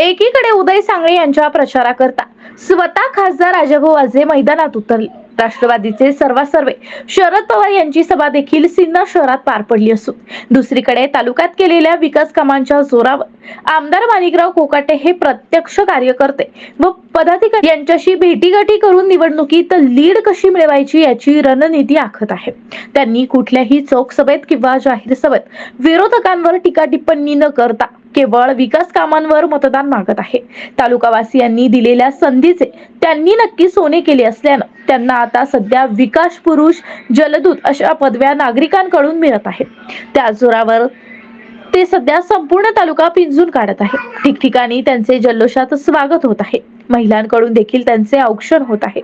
एकीकडे उदय सांगळे यांच्या प्रचाराकरता स्वतः खासदार राजाभाऊ आजे मैदानात उतरले. राष्ट्रवादीचे सर्वासर्वे शरद पवार यांची सभा देखील सिन्नर शहरात पार पडली असून दुसरीकडे तालुक्यात केलेल्या विकास कामांच्या जोरावर आमदार माणिकराव कोकाटे हे प्रत्यक्ष कार्यकर्ते व पदाधिकारी यांच्याशी भेटीगाठी करून निवडणुकीत लीड कशी मिळवायची याची रणनीती आखत आहे त्यांनी कुठल्याही चौक सभेत किंवा जाहीर सभेत विरोधकांवर टीका टिप्पणी न करता केवळ विकास कामांवर मतदान मागत आहे. तालुकावासियांनी दिलेल्या संधीचे त्यांनी नक्की सोने केले असल्यानं त्यांना आता सध्या विकास पुरुष जलदूत अशा पदव्या नागरिकांकडून मिळत आहेत. त्या जोरावर ते सध्या संपूर्ण तालुका पिंजून काढत आहे ठिकठिकाणी त्यांचे जल्लोषात स्वागत होत आहे. महिलांकडून देखील त्यांचे औक्षण होत आहे.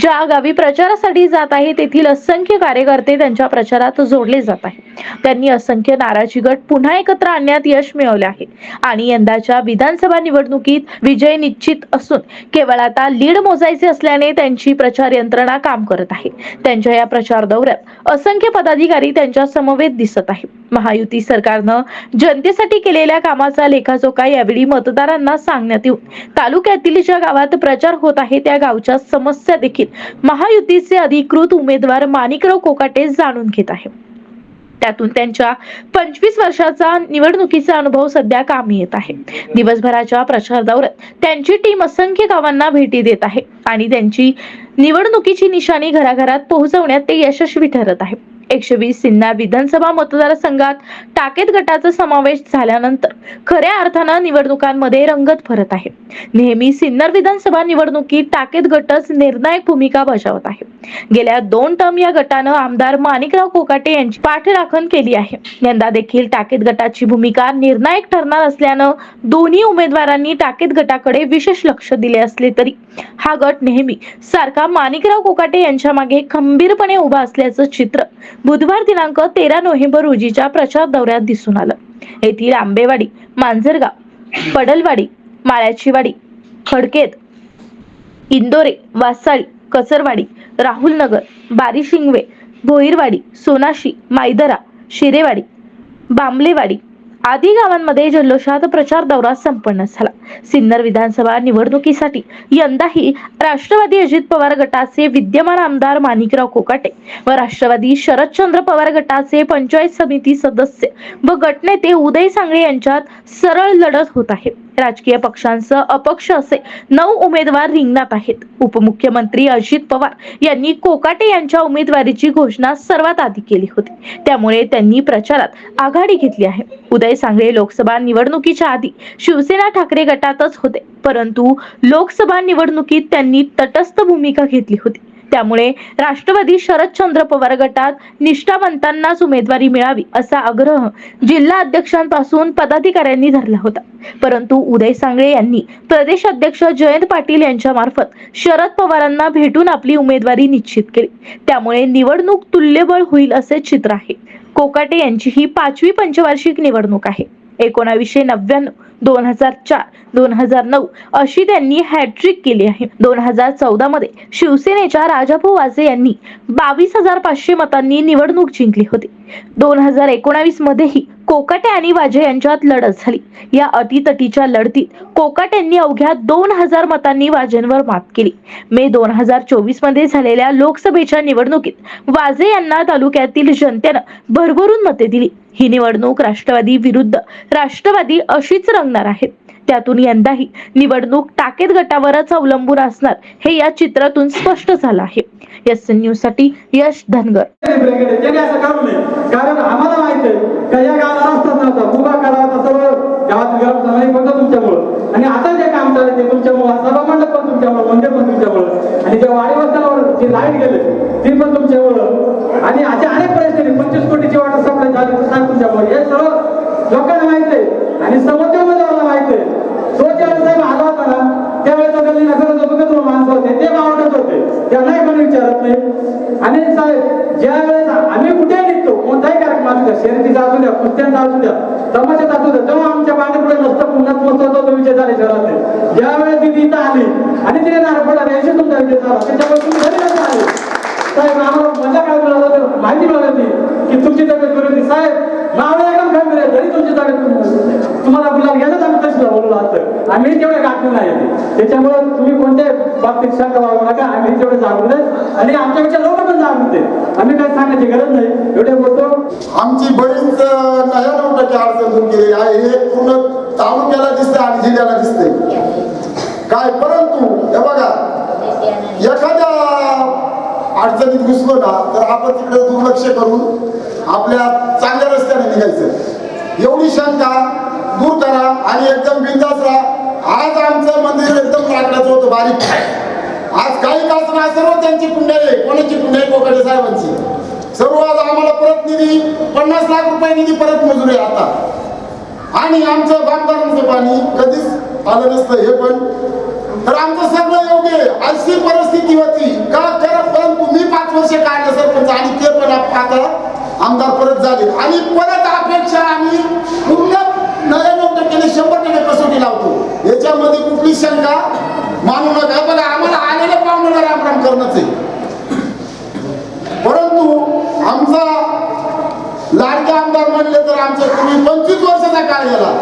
ज्या गावी प्रचारासाठी जात आहे तेथील असंख्य कार्यकर्ते त्यांच्या प्रचारात जोडले जात आहे त्यांनी असंख्य नाराजी गट पुन्हा एकत्र आणण्यात यश मिळवले आहे. आणि यंदाच्या विधानसभा निवडणुकीत विजय निश्चित असून केवळ आता लीड मोजायचे असल्याने त्यांची प्रचार यंत्रणा काम करत आहे. त्यांच्या या प्रचार दौऱ्यात असंख्य पदाधिकारी त्यांच्या समवेत दिसत आहे महायुती सरकारनं जनतेसाठी केलेल्या कामाचा लेखाजोखा यावेळी मतदारांना सांगण्यात येऊन तालुक्यातील ज्या गावात प्रचार होत आहे त्या गावच्या समस्या देखील. महायुतीचे अधिकृत उमेदवार माणिकराव कोकाटे जाणून घेत आहे. त्यातून त्यांच्या पंचवीस वर्षाचा निवडणुकीचा अनुभव सध्या कामी येत आहे. दिवसभराच्या प्रचार दौऱ्यात त्यांची टीम असंख्य गावांना भेटी देत आहे आणि त्यांची निवडणुकीची निशाणी घराघरात पोहोचवण्यात ते यशस्वी ठरत आहे. एकशे वीस सिन्नर विधानसभा मतदारसंघात टाकेत गटाचा समावेश झाल्यानंतर खऱ्या अर्थानं निवडणुकांमध्ये रंगत भरत आहे. नेहमी सिन्नर विधानसभा निवडणुकीत टाकेत गटच निर्णायक भूमिका बजावत आहे. गेल्या दोन टर्म या गटानं आमदार माणिकराव कोकाटे यांची पाठराखण केली आहे. यंदा देखील टाकेत गटाची भूमिका निर्णायक ठरणार असल्यानं दोन्ही उमेदवारांनी टाकेत गटाकडे विशेष लक्ष दिले असले तरी हा गट नेहमी सारखा माणिकराव कोकाटे यांच्या मागे खंबीरपणे उभा असल्याचं चित्र बुधवार दिनांक तेरा नोव्हेंबर रोजीच्या प्रचार दौऱ्यात दिसून आलं. येथील आंबेवाडी मांजरगाव पडलवाडी माळ्याचीवाडी खडकेत इंदोरे वासाळी कसरवाडी राहुलनगर बारीशिंगवे भोईरवाडी सोनाशी मायदरा शिरेवाडी बांबलेवाडी आदी गावांमध्ये जल्लोषात प्रचार दौरा संपन्न झाला. सिन्नर विधानसभा निवडणुकीसाठी यंदाही राष्ट्रवादी अजित पवार गटाचे विद्यमान आमदार माणिकराव कोकाटे व राष्ट्रवादी शरदचंद्र पवार गटाचे पंचायत समिती सदस्य व गटनेते उदय सांगळे यांच्यात सरळ लढत होत आहे. राजकीय पक्षांसह अपक्ष असे नऊ उमेदवार रिंगणात आहेत. उपमुख्यमंत्री अजित पवार यांनी कोकाटे यांच्या उमेदवारीची घोषणा सर्वात आधी केली होती. त्यामुळे त्यांनी प्रचारात आघाडी घेतली आहे. उदय सांगळे लोकसभा निवडणुकीच्या आधी शिवसेना ठाकरे गटातच होते. परंतु लोकसभा निवडणुकीत त्यांनी तटस्थ भूमिका घेतली होती. त्यामुळे राष्ट्रवादी शरदचंद्र पवार गटात निष्ठावंतांनाच उमेदवारी मिळावी असा आग्रह जिल्हा अध्यक्षांपासून पदाधिकाऱ्यांनी धरला होता. परंतु उदय सांगळे यांनी प्रदेश अध्यक्ष जयंत पाटील यांच्या मार्फत शरद पवारांना भेटून आपली उमेदवारी निश्चित केली. त्यामुळे निवडणूक तुल्यबळ होईल असे चित्र आहे. कोकाटे यांची ही पाचवी पंचवार्षिक निवडणूक आहे. एकोणावीसशे नव्याण्णव दोन हजार चार दोन हजार नऊ अशी त्यांनी हॅट्रिक केली आहे. दोन हजार चौदा मध्ये शिवसेनेच्या राजाभाऊ वाजे यांनी बावीस हजार पाचशे मतांनी निवडणूक जिंकली होती. दोन हजार एकोणावीस मध्येही कोकाटे आणि वाजे यांच्यात लढत झाली. या अटीतटीच्या लढतीत कोकाटेंनी अवघ्या दोन हजार मतांनी वाजेंवर मात केली. मे दोन हजार चोवीसमध्ये झालेल्या लोकसभेच्या निवडणुकीत वाजे यांना तालुक्यातील जनतेनं भरभरून मते दिली. ही निवडणूक राष्ट्रवादी विरुद्ध राष्ट्रवादी अशीच रंगणार आहे. त्यातून यंदाही निवडणूक टाकेत गटावरच अवलंबून असणार हे या चित्रातून स्पष्ट झालं आहे. एस न्यूजसाठी यश धनगर. कारण आम्हाला माहीत आहे का या गावाला रस्ताच नव्हता. उभा करा सर्व गावात गरम झालं फक्त तुमच्यामुळं. आणि आता जे काम चालले ते तुमच्यामुळं सभा मंडप पण तुमच्यामुळं मंदिर पण तुमच्यामुळं. आणि त्या वाडी वस्त्यावर जी लाइट गेले ते पण तुमच्यामुळं. आणि अशा अनेक परिस्थिती पंचवीस कोटीची वाटर सप्लाय हे सर्व लोकांना माहिती आहे. आणि समोरच्या उमेदवाराला माहिती आहे. तो ज्यावेळेस साहेब आला होता ना त्यावेळेस गल्ली नगर बघत माणसं होते ते आवडत होते. त्यांनाही कोणी विचारत नाही. आणि साहेब ज्या वेळेस आम्ही कुठे निघतो कोणताही कार्यक्रम असू द्या शर्यतीचा असू द्या कुस्त्यांचा असू द्या तमाशाचा असू द्या तेव्हा आमच्या मागे नसतं पुन्हा पोहोचवतो तो विजय झाले शहरात ज्यावेळेस ती इथं आली आणि तिने नारपडा यांशी तुमचा विजय झाला त्याच्यामुळे तुम्ही घरी नसता आले साहेब आम्हाला मजा काय मिळालं तर माहिती मिळाली की तुमची तब्येत बरी होती साहेब मावळे एकदम गंभीर आहे जरी तुमची तब्येत तुम्हाला गुलाब घ्यायलाच आम्ही तशी बोललो असतं आणि आम्ही तेवढे गाठून नाही येते त्याच्यामुळे तुम्ही कोणत्या बाबतीत शंका वागू नका. आम्ही तेवढे जागृत आहे आणि आमच्यापेक्षा लोक पण जागृत आहेत आम्ही काय सांगायची गरज नाही. एवढे बोलतो. आमची बरीच नव्या नव्याण्णव टक्के अडचण दूर केलेली आहे. हे पूर्ण तालुक्याला दिसते आणि जिल्ह्याला दिसते काय? परंतु हे बघा एखाद्या अडचणीत घुसलो ना तर आपण तिकडे दुर्लक्ष करून आपल्या चांगल्या रस्त्याने निघायचं. एवढी शंका दूर करा आणि एकदम बिंदास राहा. आज आमचं मंदिर एकदम लाकडाचं होतं बारीक आज काही का असं सर्व त्यांची पुण्य आहे. कोणाची पुण्य आहे कोकडे साहेबांची? सर्व आज आम्हाला परत निधी पन्नास लाख रुपये निधी परत मजुरी आता. आणि आमचं बांधकामांचं पाणी कधीच आलं नसतं हे पण. तर आमचं सगळं योग्य अशी परिस्थिती होती. का खरं परंतु मी पाच वर्ष काढलं सरपंच आणि ते पण आता आमदार परत झाले. आणि परत अपेक्षा आम्ही पूर्ण नव्याण्णव टक्क्याने शंभर टक्के कसोटी लावतो याच्यामध्ये कुठली शंका मानू नका बघा आम्हाला आलेल्या पाहुण्याला रामराम करणंच आहे परंतु आमचा लाडके आमदार म्हणले तर आमच्या पूर्वी पंचवीस वर्षाचा काळ गेला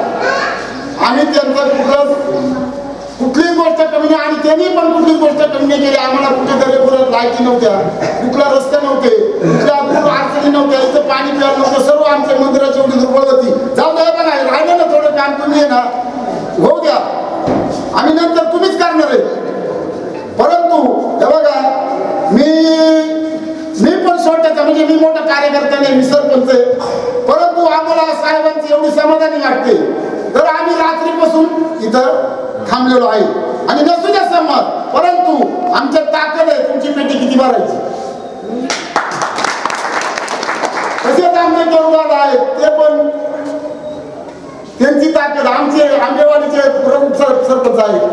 आणि त्यांचा कुठलं कुठलीच गोष्ट कमी नाही. आणि त्यांनी पण कुठलीच गोष्ट कमी नाही केली. आम्हाला कुठेतरी पुरत लायकी नव्हत्या. कुठला रस्ते नव्हते. कुठल्या कुठं अडचणी नव्हत्या. इथं पाणी प्यायला नव्हतं सर्व आमच्या मंदिराची एवढी दुर्बळ होती. जाऊ द्या बघा राहिलं ना थोडं काम. तुम्ही ना. होऊ द्या. आणि नंतर तुम्हीच करणार आहे. परंतु हे बघा मी मी पण छोट्याचा म्हणजे मी मोठा कार्यकर्ता नाही मी सरपंच आहे. परंतु आम्हाला साहेबांची एवढी समाधानी वाटते. तर आम्ही रात्रीपासून इथं थांबलेलो आहे. आणि नसू द्या संमत परंतु आमच्या ताकद आहे तुमची पेटी किती भरायची? तसेच आमचे तरुण आहेत ते पण त्यांची ताकद आमचे आंबेवाडीचे प्रमुख सरपंच आहेत.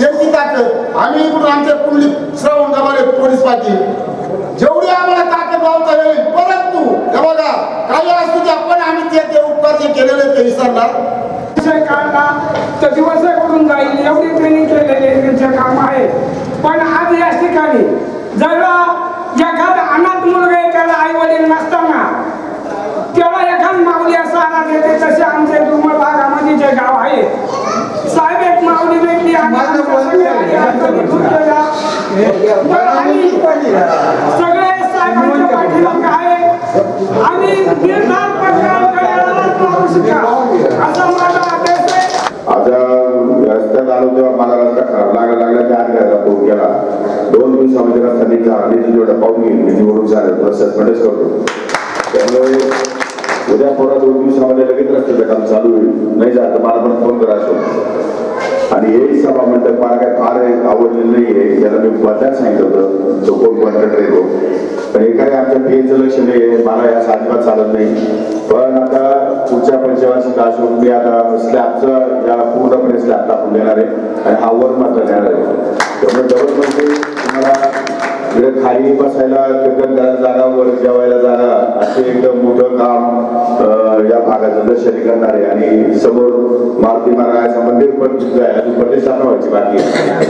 त्यांची ताकद. आम्ही इकडून आमच्या कुंडली श्रवण गवाले पोलीस पाटील. जेवढी आम्हाला ताकद लावता येईल परंतु हे बघा काही असू द्या पण आम्ही ते ते उपकार जे केलेले ते विसरणार काढला तर दिवस करून जाईल. एवढी ट्रेनिंग केलेली त्यांचे काम आहे. पण आज या ठिकाणी जर एखादा अनाथ मुलगा एखादा आई वडील नसताना त्याला एखाद माऊली असा अनाथ येते तसे आमचे दुर्मळ भागामध्ये जे गाव आहे. साहेब एक माऊली भेटली. आणि आमच्या सगळ्या अडचणी दूर केल्या. तर आम्ही सगळे आलो तेव्हा मला रस्ता खराब लागला लागला त्या आठवड्याचा फोन केला. दोन दिवसामध्ये रस्ता नीट झाला. मी तुझ्याकडे पाहून घेईन मी निवडून झालं तुला सस्पेंडच करतो. त्यामुळे उद्या थोडा दोन दिवसामध्ये लगेच रस्त्याचं काम चालू होईल. नाही झालं तर मला पण फोन करा असो आणि हे सभा मंडप मला काय फार आवडलेलं नाही आहे. याला मी बदलायला सांगितलं होतं तो कोण कॉन्ट्रॅक्टर आहे पण हे काय आमच्या पेचं लक्ष नाही आहे. मला या अजिबात चालत नाही. पण आता पुढच्या पंचवार्षिक असून मी आता स्लॅबचा या पूर्णपणे स्लॅब टाकून देणार आहे. आणि हा वर मात्र देणार आहे. त्यामुळे डबल म्हणजे तुम्हाला इकडे खाली बसायला कीर्तन करायला जागा वर जेवायला जागा असे एकदम मोठं काम या भागाचं दर्शन करणार आहे आणि समोर मारुती महाराजाचं मंदिर पण तिथं आहे. अजून प्रतिष्ठापना व्हायची बाकी आहे.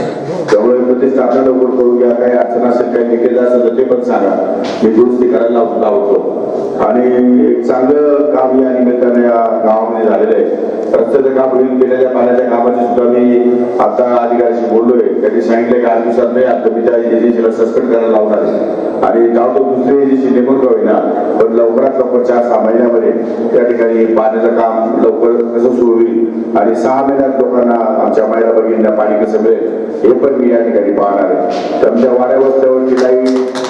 त्यामुळे प्रतिष्ठापना लवकर करू घ्या. काही अडचण असेल काही लिकेज असेल तर ते पण सांगा. मी दुरुस्ती करायला लावतो. आणि एक चांगलं काम या निमित्ताने या गावामध्ये झालेलं आहे. रस्त्याचं काम होईल केलेल्या पाण्याच्या कामाची सुद्धा मी आता अधिकाऱ्याशी बोललोय. त्यांनी सांगितलं की आज दिवसात नाही आता मी त्या एजन्सीला सस्पेंड करायला लावणार आहे. आणि जाऊ दुसरी एजन्सी नेमून का होईना पण लवकरात लवकर चार सहा महिन्यामध्ये त्या ठिकाणी पाण्याचं काम लवकर कसं सुरू होईल? आणि सहा महिन्यात लोकांना आमच्या महिला भगिनींना पाणी कसं मिळेल? हे पण मी या ठिकाणी पाहणार आहे. तर आमच्या वाड्या वस्त्यावरची लाइट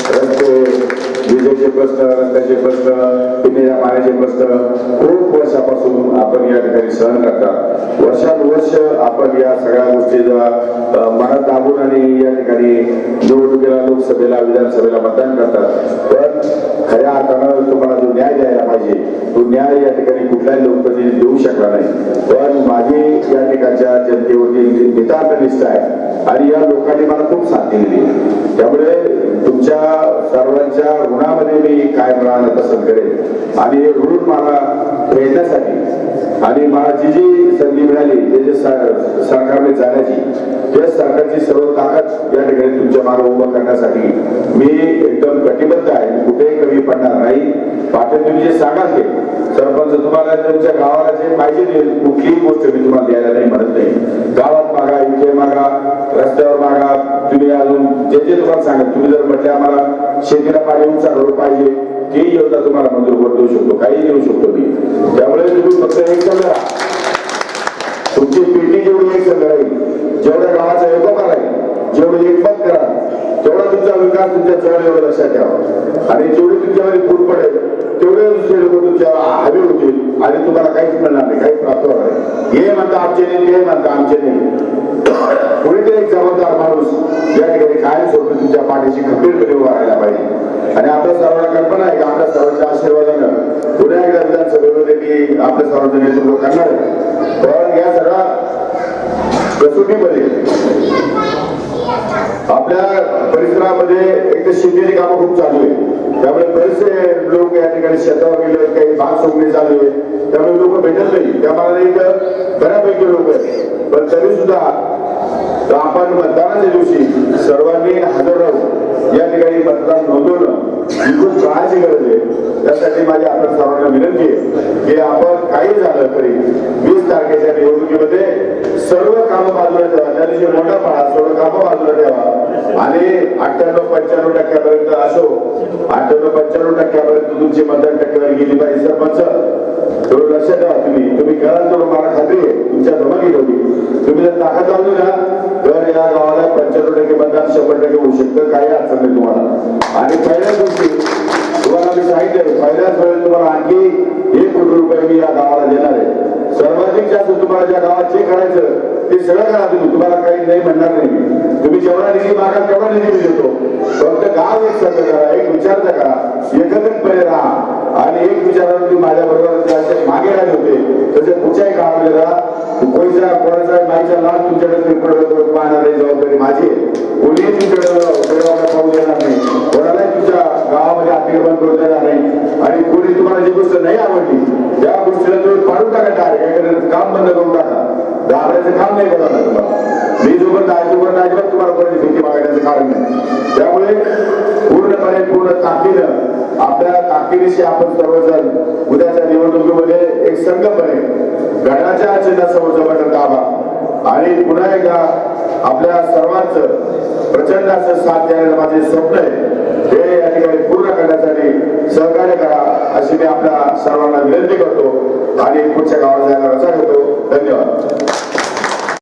रस्ते विजेचे प्रश्न रस्त्याचे प्रश्न पिण्याच्या पाण्याचे प्रश्न खूप वर्षापासून आपण या ठिकाणी सहन करतात वर्षानुवर्ष आपण या सगळ्या गोष्टी मनात दाबून आणि या ठिकाणी निवडणुकीला लोकसभेला विधानसभेला मतदान करतात. पण खऱ्या अर्थानं तुम्हाला जो न्याय द्यायला पाहिजे तो न्याय या ठिकाणी कुठल्याही लोकप्रतिनिधी देऊ शकला नाही. पण माझी या ठिकाणच्या जनतेवरती नितांत निष्ठा आहे आणि या लोकांनी मला खूप साथ दिलेली त्यामुळे तुमच्या सर्वांच्या ऋणामध्ये मी कायम राहणं पसंत करेन. आणि हे ऋण मला फेडण्यासाठी आणि मला जी जी संधी मिळाली ते जे सरकारने जाण्याची त्या सरकारची सर्व ताकद या ठिकाणी तुमच्या मागे उभं करण्यासाठी मी एकदम कटिबद्ध आहे. कुठेही कमी पडणार नाही. पाटील तुम्ही जे सांगाल ते. सरपंच तुम्हाला तुमच्या गावाला जे पाहिजे कुठलीही गोष्ट मी तुम्हाला द्यायला नाही म्हणत नाही. गावात मागा मागा रस्त्यावर मागा. तुम्ही अजून जे जे तुम्हाला सांगा तुम्ही जर म्हटले आम्हाला शेतीला पाणी उपचार करून पाहिजे ते योजना तुम्हाला मंजूर करून देऊ शकतो काही देऊ शकतो मी. त्यामुळे तुम्ही फक्त एक समजा तुमची पेटी जेवढी एक संघ राहील जेवढ्या गावाचा एकोपा राहील जेवढी एकमत करा तेवढा तुमचा विकास तुमच्या चळवळीवर लक्षात ठेवा. आणि जेवढी तुमच्यामध्ये फूट पडेल तेवढे दुसरे लोक तुमच्या हवे होतील आणि तुम्हाला काहीच मिळणार नाही काहीच प्राप्त होणार नाही. हे म्हणता आमचे नाही ते म्हणता आमचे नाही कोणीतरी एक जबाबदार माणूस या ठिकाणी कायम स्वरूपी तुमच्या पाठीशी खंबीरपणे उभा राहायला पाहिजे. आणि आपल्या सर्वांना कल्पना आहे की आपल्या सर्वांच्या आशीर्वादानं पुन्हा एकदा विधानसभेमध्ये मी आपल्या सर्वांचं नेतृत्व करणार आहे. पण या सगळ्या कसोटीमध्ये आपल्या परिसरामध्ये एक तर शेतीची कामं खूप चालू आहे त्यामुळे बरेचसे लोक या ठिकाणी शेतावर गेले आहेत, काही भाग सोडणे चालू आहे त्यामुळे लोक भेटत नाही. त्या त्यामुळे इथं बऱ्यापैकी लोक आहेत. पण तरी सुद्धा आपण मतदानाच्या दिवशी सर्वांनी हजर राहून या ठिकाणी मतदान नोंदवणं ही खूप काळाची गरज आहे. त्यासाठी माझी आपण सर्वांना विनंती आहे की आपण काही झालं तरी वीस तारखेच्या निवडणुकीमध्ये सर्व कामं बाजूला ठेवा. त्या दिवशी मोठा पाळा सर्व कामं बाजूला ठेवा. आणि अठ्ठ्याण्णव पंच्याण्णव टक्क्यापर्यंत असो अठ्ठ्याण्णव पंच्याण्णव टक्क्यापर्यंत तुमची मतदान टक्केवारी गेली पाहिजे सरपंच. थोडं लक्ष द्या तुम्ही. तुम्ही कराल थोडं मला खात्री आहे. तुमच्या धमकी होती. तुम्ही जर ताकद लावली ना तर या गावाला पंच्याण्णव टक्के मतदान शंभर टक्के होऊ शकतं. काही अडचण नाही तुम्हाला. आणि पहिल्या दिवशी तुम्हाला मी सांगितलं पहिल्याच वेळेस तुम्हाला आणखी एक कोटी रुपये मी या गावाला देणार आहे. सर्वाधिक जास्त तुम्हाला ज्या गावात जे करायचं ते सगळं करा तुम्ही. तुम्हाला काही नाही म्हणणार नाही. तुम्ही जेवढा निधी मागाल तेवढा निधी मी देतो. फक्त गाव एक संघ करा एक विचारता करा. एकत्रितपणे राहा. आणि एक विचार तुम्ही माझ्या बरोबर मागे राहिले होते. तसे पुढच्याही गावामध्ये राहा. कोणाचा माईचा लाभ तुमच्याकडे पाहणार नाही जबाबदारी माझी कोणीही तुमच्याकडे पाहू देणार नाही. कोणालाही तुमच्या गावामध्ये अतिक्रमण करू देणार नाही. आणि कोणी तुम्हाला जी गोष्ट नाही आवडली त्या गोष्टीला तुम्ही पाडून टाका डायरेक्ट काम बंद करून टाका. घाबरायचं काम नाही करणार तुम्हाला मी जोपर्यंत आहे तोपर्यंत अजिबात तुम्हाला कोणी भीती मागण्याचं कारण नाही. त्यामुळे पूर्णपणे पूर्ण ताकदीनं आपल्या ताकदीशी आपण सर्वजण उद्याच्या निवडणुकीमध्ये एक संघपणे गणाच्या चिन्हासमोर बटन दाबा. आणि पुन्हा एकदा आपल्या सर्वांचं प्रचंड असं साथ द्यायला माझे स्वप्न आहे. हे या ठिकाणी पूर्ण करण्यासाठी सहकार्य करा अशी मी आपल्या सर्वांना विनंती करतो. आणि पुढच्या गावाला जायला रचा घेतो धन्यवाद.